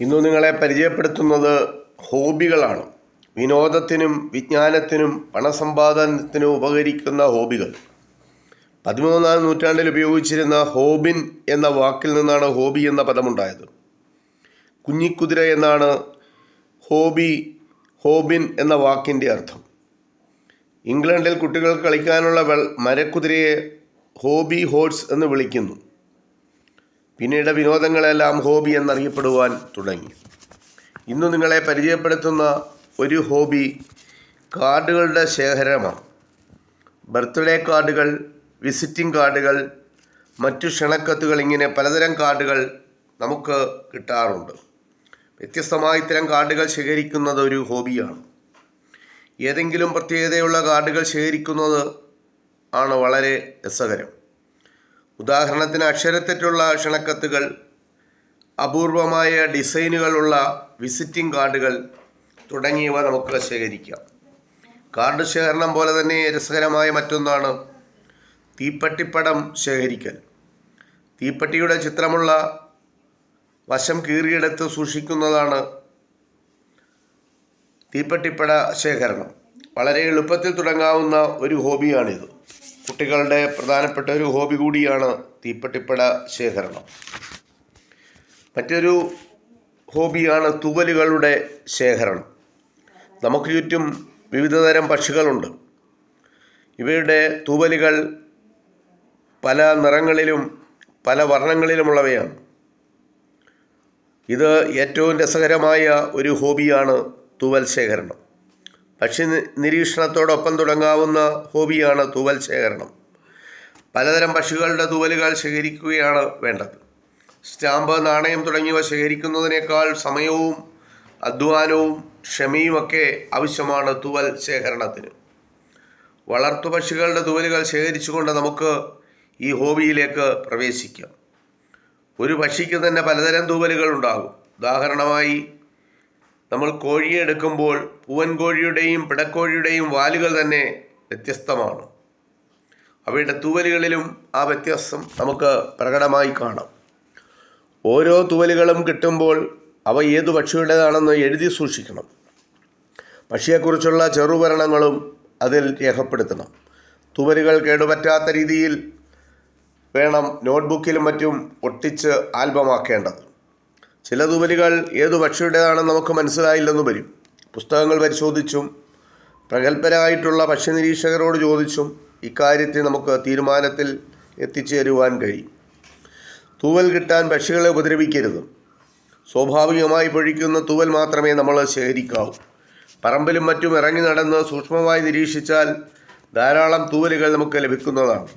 ഇന്ന് നിങ്ങളെ പരിചയപ്പെടുത്തുന്നത് ഹോബികളാണ്. വിനോദത്തിനും വിജ്ഞാനത്തിനും പണസമ്പാദനത്തിനും ഉപകരിക്കുന്ന ഹോബികൾ. പതിമൂന്നാം നൂറ്റാണ്ടിൽ ഉപയോഗിച്ചിരുന്ന ഹോബിൻ എന്ന വാക്കിൽ നിന്നാണ് ഹോബി എന്ന പദമുണ്ടായത്. കുഞ്ഞിക്കുതിര എന്നാണ് ഹോബി ഹോബിൻ എന്ന വാക്കിന്റെ അർത്ഥം. ഇംഗ്ലണ്ടിൽ കുട്ടികൾ കളിക്കാനുള്ള മരക്കുതിരയെ ഹോബി ഹോഴ്സ് എന്ന് വിളിക്കുന്നു. പിന്നീട് വിനോദങ്ങളെല്ലാം ഹോബി എന്നറിയപ്പെടുവാൻ തുടങ്ങി. ഇന്ന് നിങ്ങളെ പരിചയപ്പെടുത്തുന്ന ഒരു ഹോബി കാർഡുകളുടെ ശേഖരമാണ്. ബർത്ത്ഡേ കാർഡുകൾ വിസിറ്റിംഗ് കാർഡുകൾ മറ്റു ക്ഷണക്കത്തുകൾ ഇങ്ങനെ പലതരം കാർഡുകൾ നമുക്ക് കിട്ടാറുണ്ട്. വ്യത്യസ്തമായ ഇത്തരം കാർഡുകൾ ശേഖരിക്കുന്നത് ഒരു ഹോബിയാണ്. ഏതെങ്കിലും പ്രത്യേകതയുള്ള കാർഡുകൾ ശേഖരിക്കുന്നത് ആണ് വളരെ രസകരം. ഉദാഹരണത്തിന് അക്ഷരത്തെറ്റുള്ള ക്ഷണക്കത്തുകൾ അപൂർവമായ ഡിസൈനുകളുള്ള വിസിറ്റിംഗ് കാർഡുകൾ തുടങ്ങിയവ നമുക്ക് ശേഖരിക്കാം. കാർഡ് ശേഖരണം പോലെ തന്നെ രസകരമായ മറ്റൊന്നാണ് തീപ്പട്ടിപ്പടം ശേഖരിക്കൽ. തീപ്പട്ടിയുടെ ചിത്രമുള്ള വശം കീറിയെടുത്ത് സൂക്ഷിക്കുന്നതാണ് തീപ്പട്ടിപ്പട ശേഖരണം. വളരെ എളുപ്പത്തിൽ തുടങ്ങാവുന്ന ഒരു ഹോബിയാണിത്. കുട്ടികളുടെ പ്രധാനപ്പെട്ട ഒരു ഹോബി കൂടിയാണ് തീപ്പെട്ടിപ്പട ശേഖരണം. മറ്റൊരു ഹോബിയാണ് തുവലുകളുടെ ശേഖരണം. നമുക്ക് ചുറ്റും വിവിധതരം പക്ഷികളുണ്ട്. ഇവയുടെ തൂവലുകൾ പല നിറങ്ങളിലും പല വർണങ്ങളിലുമുള്ളവയാണ്. ഇത് ഏറ്റവും രസകരമായ ഒരു ഹോബിയാണ് തൂവൽ ശേഖരണം. പക്ഷി നിരീക്ഷണത്തോടൊപ്പം തുടങ്ങാവുന്ന ഹോബിയാണ് തൂവൽ ശേഖരണം. പലതരം പക്ഷികളുടെ തൂവലുകൾ ശേഖരിക്കുകയാണ് വേണ്ടത്. സ്റ്റാമ്പ് നാണയം തുടങ്ങിയവ ശേഖരിക്കുന്നതിനേക്കാൾ സമയവും അധ്വാനവും ക്ഷമയുമൊക്കെ ആവശ്യമാണ് തൂവൽ ശേഖരണത്തിന്. വളർത്തു പക്ഷികളുടെ തൂവലുകൾ ശേഖരിച്ചുകൊണ്ട് നമുക്ക് ഈ ഹോബിയിലേക്ക് പ്രവേശിക്കാം. ഒരു പക്ഷിക്ക് തന്നെ പലതരം തൂവലുകൾ ഉണ്ടാകും. ഉദാഹരണമായി നമ്മൾ കോഴിയെ എടുക്കുമ്പോൾ പൂവൻ കോഴിയുടെയും പിടക്കോഴിയുടെയും വാലുകൾ തന്നെ വ്യത്യസ്തമാണ്. അവയുടെ തൂവലുകളിലും ആ വ്യത്യാസം നമുക്ക് പ്രകടമായി കാണാം. ഓരോ തൂവലുകളും കിട്ടുമ്പോൾ അവ ഏതു പക്ഷിയുടേതാണെന്ന് എഴുതി സൂക്ഷിക്കണം. പക്ഷിയെക്കുറിച്ചുള്ള ചെറുഭരണങ്ങളും അതിൽ രേഖപ്പെടുത്തണം. തുവലുകൾ കേടുപറ്റാത്ത രീതിയിൽ വേണം നോട്ട്ബുക്കിലും മറ്റും ഒട്ടിച്ച് ആൽബമാക്കേണ്ടത്. ചില തൂവലുകൾ ഏതു പക്ഷിയുടേതാണെന്ന് നമുക്ക് മനസ്സിലായില്ലെന്ന് വരും. പുസ്തകങ്ങൾ പരിശോധിച്ചും പ്രഗത്ഭരായിട്ടുള്ള പക്ഷി നിരീക്ഷകരോട് ചോദിച്ചും ഇക്കാര്യത്തിൽ നമുക്ക് തീരുമാനത്തിൽ എത്തിച്ചേരുവാൻ കഴിയും. തൂവൽ കിട്ടാൻ പക്ഷികളെ ഉപദ്രവിക്കരുത്. സ്വാഭാവികമായി പൊഴിക്കുന്ന തൂവൽ മാത്രമേ നമ്മൾ ശേഖരിക്കാവൂ. പറമ്പിലും മറ്റും ഇറങ്ങി നടന്ന് സൂക്ഷ്മമായി നിരീക്ഷിച്ചാൽ ധാരാളം തൂവലുകൾ നമുക്ക് ലഭിക്കുന്നതാണ്.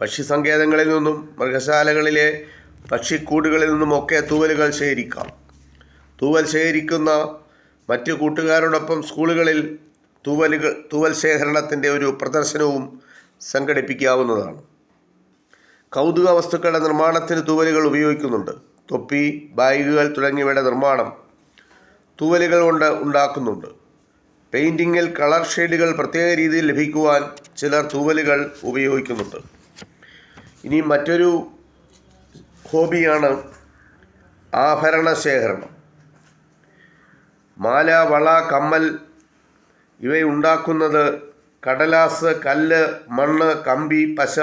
പക്ഷി സങ്കേതങ്ങളിൽ നിന്നും മൃഗശാലകളിലെ പക്ഷിക്കൂടുകളിൽ നിന്നുമൊക്കെ തൂവലുകൾ ശേഖരിക്കാം. തൂവൽ ശേഖരിക്കുന്ന മറ്റ് കൂട്ടുകാരോടൊപ്പം സ്കൂളുകളിൽ തൂവലുകൾ തൂവൽ ശേഖരണത്തിന്റെ ഒരു പ്രദർശനവും സംഘടിപ്പിക്കാവുന്നതാണ്. കൗതുക വസ്തുക്കളുടെ നിർമ്മാണത്തിന് തൂവലുകൾ ഉപയോഗിക്കുന്നുണ്ട്. തൊപ്പി ബാഗുകൾ തുടങ്ങിയവയുടെ നിർമ്മാണം തൂവലുകൾ കൊണ്ട് ഉണ്ടാക്കുന്നുണ്ട്. പെയിന്റിങ്ങിൽ കളർ ഷെയ്ഡുകൾ പ്രത്യേക രീതിയിൽ ലഭിക്കുവാൻ ചിലർ തൂവലുകൾ ഉപയോഗിക്കുന്നുണ്ട്. ഇനി മറ്റൊരു ഹോബിയാണ് ആഭരണ ശേഖരണം മാല വള കമ്മൽ ഇവയുണ്ടാക്കുന്നത് കടലാസ് കല്ല് മണ്ണ് കമ്പി പശ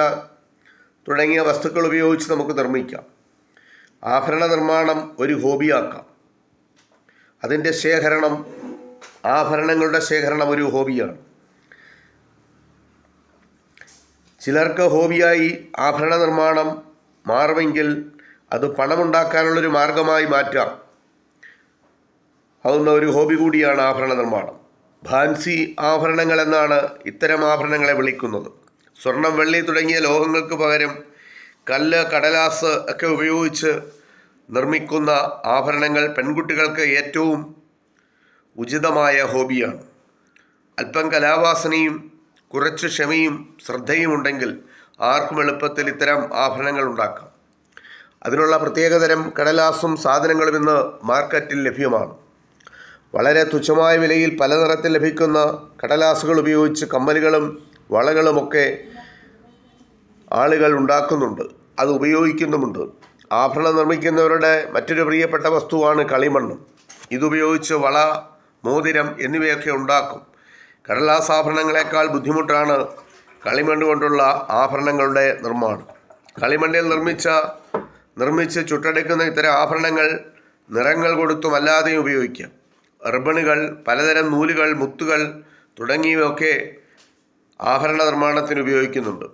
തുടങ്ങിയ വസ്തുക്കൾ ഉപയോഗിച്ച് നമുക്ക് നിർമ്മിക്കാം. ആഭരണ നിർമ്മാണം ഒരു ഹോബിയാക്കാം. അതിന്റെ ശേഖരണം ആഭരണങ്ങളുടെ ശേഖരണം ഒരു ഹോബിയാണ്. ചിലർക്ക് ഹോബിയായി ആഭരണ നിർമ്മാണം മാറുമെങ്കിൽ അത് പണമുണ്ടാക്കാനുള്ളൊരു മാർഗമായി മാറ്റാം. ആവുന്ന ഒരു ഹോബി കൂടിയാണ് ആഭരണ നിർമ്മാണം ഭാൻസി ആഭരണങ്ങൾ എന്നാണ് ഇത്തരം ആഭരണങ്ങളെ വിളിക്കുന്നത്. സ്വർണം വെള്ളി തുടങ്ങിയ ലോഹങ്ങൾക്ക് പകരം കല്ല് കടലാസ് ഒക്കെ ഉപയോഗിച്ച് നിർമ്മിക്കുന്ന ആഭരണങ്ങൾ പെൺകുട്ടികൾക്ക് ഏറ്റവും ഉചിതമായ ഹോബിയാണ്. അല്പം കലാവാസനയും കുറച്ച് ക്ഷമയും ശ്രദ്ധയും ഉണ്ടെങ്കിൽ ആർക്കും എളുപ്പത്തിൽ ഇത്തരം ആഭരണങ്ങൾ ഉണ്ടാക്കാം. അതിനുള്ള പ്രത്യേകതരം കടലാസും സാധനങ്ങളും ഇന്ന് മാർക്കറ്റിൽ ലഭ്യമാണ്. വളരെ തുച്ഛമായ വിലയിൽ പല നിറത്തിൽ ലഭിക്കുന്ന കടലാസുകൾ ഉപയോഗിച്ച് കമ്മലുകളും വളകളുമൊക്കെ ആളുകൾ ഉണ്ടാക്കുന്നുണ്ട്. അത് ഉപയോഗിക്കുന്നുമുണ്ട്. ആഭരണം നിർമ്മിക്കുന്നവരുടെ മറ്റൊരു പ്രിയപ്പെട്ട വസ്തുവാണ് കളിമണ്ണ്. ഇതുപയോഗിച്ച് വള മോതിരം എന്നിവയൊക്കെ ഉണ്ടാക്കും. കടലാസ് ആഭരണങ്ങളെക്കാൾ ബുദ്ധിമുട്ടാണ് കളിമണ്ണ് കൊണ്ടുള്ള ആഭരണങ്ങളുടെ നിർമ്മാണം. കളിമണ്ണിൽ നിർമ്മിച്ച നിർമ്മിച്ച് ചുട്ടെടുക്കുന്ന ഇത്തരം ആഭരണങ്ങൾ നിറങ്ങൾ കൊടുത്തും അല്ലാതെയും ഉപയോഗിക്കാം. റിബണുകൾ പലതരം നൂലുകൾ മുത്തുകൾ തുടങ്ങിയവയൊക്കെ ആഭരണ നിർമ്മാണത്തിന് ഉപയോഗിക്കുന്നുണ്ട്.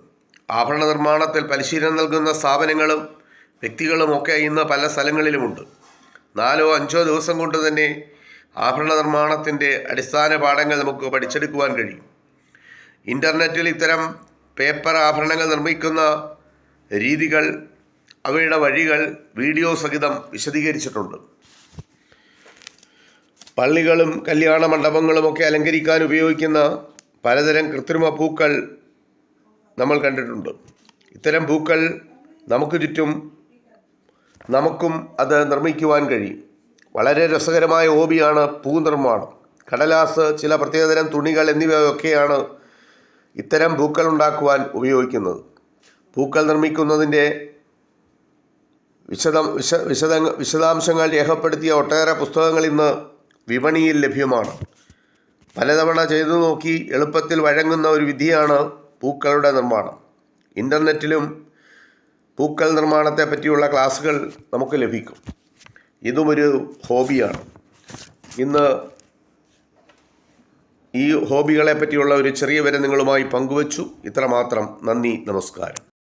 ആഭരണ നിർമ്മാണത്തിൽ പരിശീലനം നൽകുന്ന സ്ഥാപനങ്ങളും വ്യക്തികളും ഒക്കെ ഇന്ന് പല സ്ഥലങ്ങളിലുമുണ്ട്. നാലോ അഞ്ചോ ദിവസം കൊണ്ട് തന്നെ ആഭരണ നിർമ്മാണത്തിന്റെ അടിസ്ഥാന പാഠങ്ങൾ നമുക്ക് പഠിച്ചെടുക്കുവാൻ കഴിയും. ഇന്റർനെറ്റിൽ ഇത്തരം പേപ്പർ ആഭരണങ്ങൾ നിർമ്മിക്കുന്ന രീതികൾ അവയുടെ വഴികൾ വീഡിയോ സഹിതം വിശദീകരിച്ചിട്ടുണ്ട്. പള്ളികളും കല്യാണ മണ്ഡപങ്ങളുമൊക്കെ അലങ്കരിക്കാൻ ഉപയോഗിക്കുന്ന പലതരം കൃത്രിമ പൂക്കൾ നമ്മൾ കണ്ടിട്ടുണ്ട്. ഇത്തരം പൂക്കൾ നമുക്ക് ചുറ്റും നമുക്കും അത് നിർമ്മിക്കുവാൻ കഴിയും. വളരെ രസകരമായ ഹോബിയാണ് പൂ നിർമ്മാണം. കടലാസ് ചില പ്രത്യേകതരം തുണികൾ എന്നിവയൊക്കെയാണ് ഇത്തരം പൂക്കൾ ഉണ്ടാക്കുവാൻ ഉപയോഗിക്കുന്നത്. പൂക്കൾ നിർമ്മിക്കുന്നതിന്റെ വിശദം വിശ വിശദ വിശദാംശങ്ങൾ രേഖപ്പെടുത്തിയ ഒട്ടേറെ പുസ്തകങ്ങൾ ഇന്ന് വിപണിയിൽ ലഭ്യമാണ്. പലതവണ ചെയ്തു നോക്കി എളുപ്പത്തിൽ വഴങ്ങുന്ന ഒരു വിധിയാണ് പൂക്കളുടെ നിർമ്മാണം. ഇന്റർനെറ്റിലും പൂക്കൾ നിർമ്മാണത്തെ പറ്റിയുള്ള ക്ലാസ്സുകൾ നമുക്ക് ലഭിക്കും. ഇതും ഒരു ഹോബിയാണ്. ഇന്ന് ഈ ഹോബികളെ പറ്റിയുള്ള ഒരു ചെറിയ വിവരം നിങ്ങളുമായി പങ്കുവച്ചു. ഇത്രമാത്രം. നന്ദി നമസ്കാരം.